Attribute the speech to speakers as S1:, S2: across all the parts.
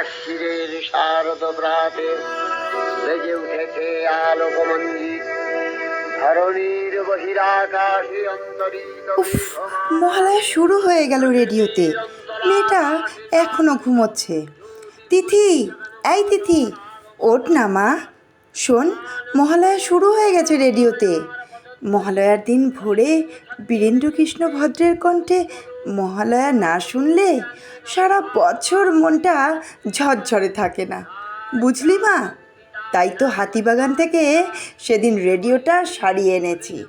S1: আশিরের শারদ প্রাতে বেজে উঠেছে আলোকমঞ্জিত ধরণীর বহিরাকাশে অন্তরিত
S2: মহালয়া শুরু হয়ে গেল রেডিওতে। মেয়েটা এখনও ঘুমোচ্ছে। তিথি, এই তিথি, ওঠ না মা। শোন, মহালয়া শুরু হয়ে গেছে রেডিওতে। মহালয়ার দিন ভোরে বীরেন্দ্রকৃষ্ণ ভদ্রের কণ্ঠে মহালয়া না শুনলে সারা বছর মনটা ঝরঝরে থাকে না। বুঝলি মা? তাই তো হাতিবাগান থেকে সেদিন রেডিওটা সারিয়ে এনেছি।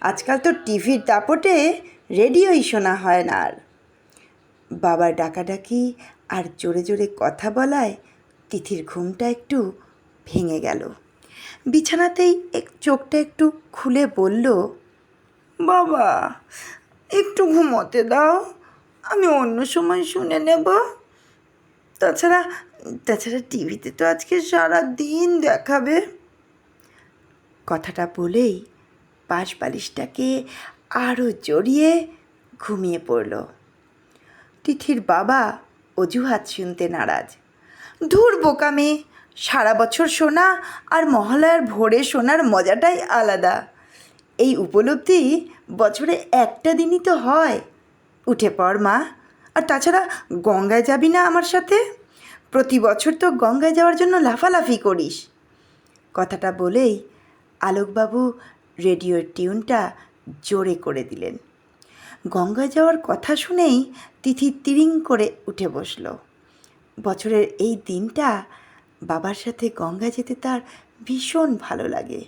S2: আজকাল তো টিভির দাপটে রেডিওই শোনা হয় না আর। বাবার ডাকাডাকি আর জোরে জোরে কথা বলায় তিথির ঘুমটা একটু ভেঙে গেল। বিছানাতেই এক চোখটা একটু খুলে বলল, বাবা, একটু ঘুমোতে দাও, আমি অন্য সময় শুনে নেব। তাছাড়া তাছাড়া টিভিতে তো আজকে সারা দিন দেখাবে। কথাটা বলেই পাশ বালিশটাকে আরও জড়িয়ে ঘুমিয়ে পড়ল। তিথির বাবা অজুহাত শুনতে নারাজ। ধুর বোকা মেয়ে সারা বছর শোনা আর মহালয়ার ভোরে শোনার মজাটাই আলাদা। এই উপলব্ধি বছরে একটা দিনই তো হয়। উঠে পড় মা। আর তাছাড়া গঙ্গায় যাবি না আমার সাথে? প্রতি বছর তো গঙ্গায় যাওয়ার জন্য লাফালাফি করিস। কথাটা বলেই আলোকবাবু রেডিওর টিউনটা জোরে করে দিলেন। গঙ্গা যাওয়ার কথা শুনেই তিথি তিরিং করে উঠে বসল। বছরের এই দিনটা বাবার সাথে গঙ্গা যেতে তার ভীষণ ভালো লাগে।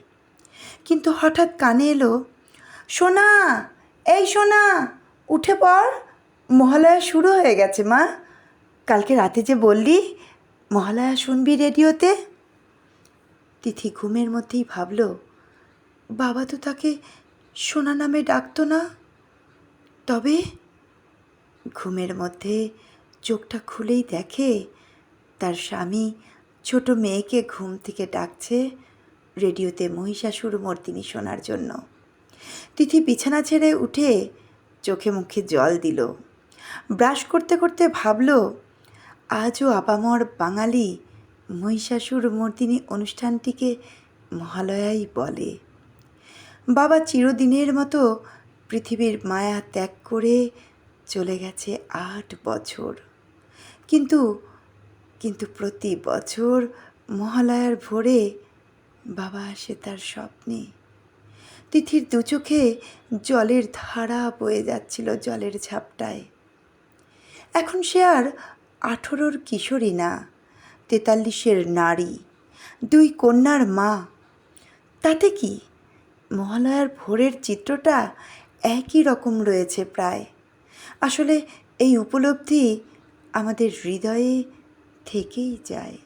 S2: কিন্তু হঠাৎ কানে এলো, সোনা, এই সোনা, উঠে পড়, মহালয়া শুরু হয়ে গেছে মা। কালকে রাতে যে বললি, মহালয়া শুনবি রেডিওতে? তিথি ঘুমের মধ্যেই ভাবল, বাবা তো তাকে সোনা নামে ডাকতো না। তবে ঘুমের মধ্যে চোখটা খুলেই দেখে তার স্বামী ছোট মেয়েকে ঘুম থেকে ডাকছে রেডিওতে মহিষাসুর মর্দিনী শোনার জন্য। তিথি বিছানা ছেড়ে উঠে চোখে মুখে জল দিল। ব্রাশ করতে করতে ভাবল, আজও আপামর বাঙালি মহিষাসুর মর্দিনী অনুষ্ঠানটিকে মহালয়াই বলে। বাবা চিরদিনের মতো পৃথিবীর মায়া ত্যাগ করে চলে গেছে আট বছর। কিন্তু কিন্তু প্রতি বছর মহালয়ার ভোরে বাবা আসে তার স্বপ্নে। তিথির দু চোখে জলের ধারা বয়ে যাচ্ছিল জলের ঝাপটায়। এখন সে আর আঠেরোর কিশোরী না, তেতাল্লিশের নারী, দুই কন্যার মা। তাতে কি মহালয়ার ভোরের চিত্রটা একই রকম রয়েছে প্রায়? আসলে এই উপলব্ধি আমাদের হৃদয়ে থেকেই যায়।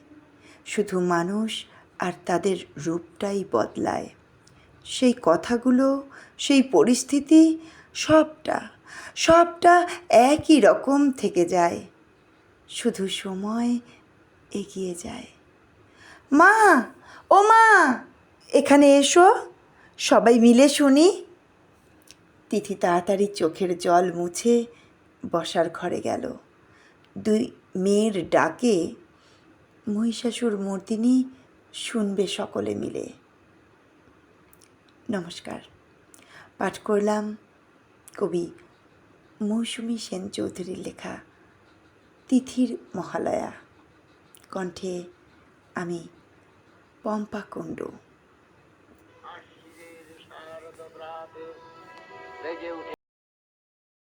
S2: শুধু মানুষ আর তাদের রূপটাই বদলায়। সেই কথাগুলো, সেই পরিস্থিতি সবটা সবটা একই রকম থেকে যায়। শুধু সময় এগিয়ে যায়। মা! ও মা! এখানে এসো। সবাই মিলে শুনি। তিথি তাড়াতাড়ি চোখের জল মুছে বসার ঘরে গেল। দুই মেয়ের ডাকে মহিষাসুর মূর্তিনি শুনবে সকলে মিলে। নমস্কার। পাঠ করলাম কবি মৌসুমী সেন চৌধুরীর লেখা তিথির মহালয়া। কণ্ঠে আমি পম্পা কুণ্ডু।